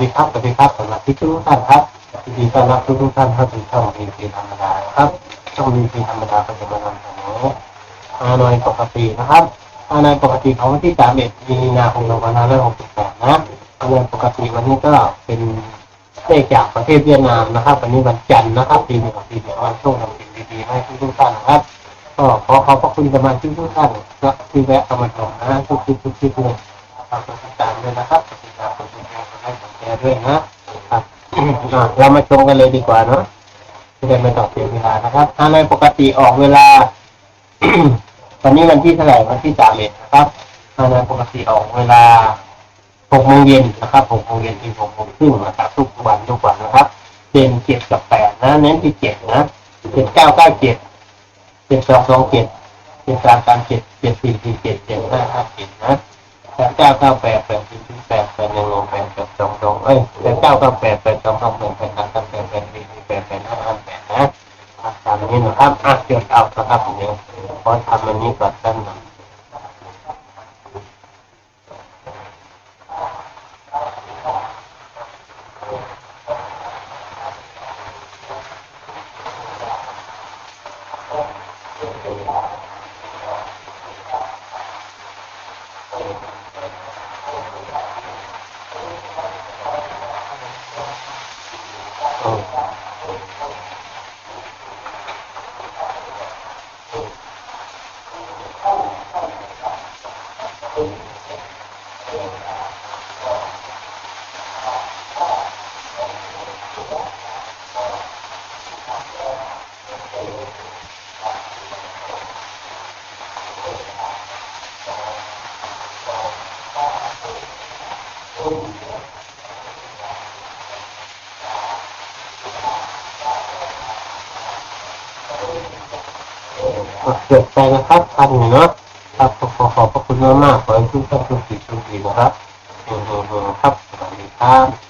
ดีครับสวัสดีครับสำหรับที่ทุกท่านครับยินดีต้อนรับทุกทุกท่านเข้าสู่ช่องมีพีธรรมดาครับช่องมีพีธรรมดาก็จะมานำเสนอฮานอยปกตินะครับฮานอยปกติของวันที่31มีนาคม2568นะฮานอยปกติวันนี้ก็เป็นเลขจากประเทศเวียดนามนะครับ วันนี้วันจันทร์นะครับปีนี้ของปีนี้วันโชคทำสิ่งดีๆให้ทุกทุกท่านนะครับก็ขอขอบพระคุณสมาชิกทุกท่านที่แวะเข้ามาชมนะทุกคลิปทุกคลิปเลยฝากกดติดตามด้วยนะครับกดติดตามกดติดตาม กดไลค์กดแชร์ด้วยนะครับเรามาชมกันเลยดีกว่าเนาะไม่ได้ไม่ต่อเสียเวลานะครับ ถ้าในปกติออกเวลาวันนี้วันที่เท่าไหร่วันที่สามเอ็ดนะครับถ้าในปกติออกเวลาหกโมงเย็นนะครับหกโมงเย็นถึงหกโมงครึ่งนะครับทุกวันทุกวันนะครับเด่นเจ็ดกับแปดนะ เน้นที่เจ็ดนะเจ็ดเก้าเก้าเจ็ดเจ็ดสองสองเจ็ดเจ็ดสามสามเจ็ดเจ็ดสี่สี่เจ็ดเจ็ดห้าห้าเจ็ดนะแปดเก้าเก้าแปดแปดสี่สี่แปด เอ้ยแปดเก้าเก้าแปดแปดสองสองแปดแปดสามสามแปดแปดสี่สี่แปดแปดห้าห้าแปดนะตามนี้นะครับอะเดี๋ยวเอานะครับเดี๋ยวขอทำอันนี้ก่อนสั้นหน่อย อะเกิดไปนะครับท่านเนาะครับขอขอบพระคุณมากๆขอให้ทุกท่านทุกสิ่งทุกดีนะครับอืมๆๆครับสวัสดีครับ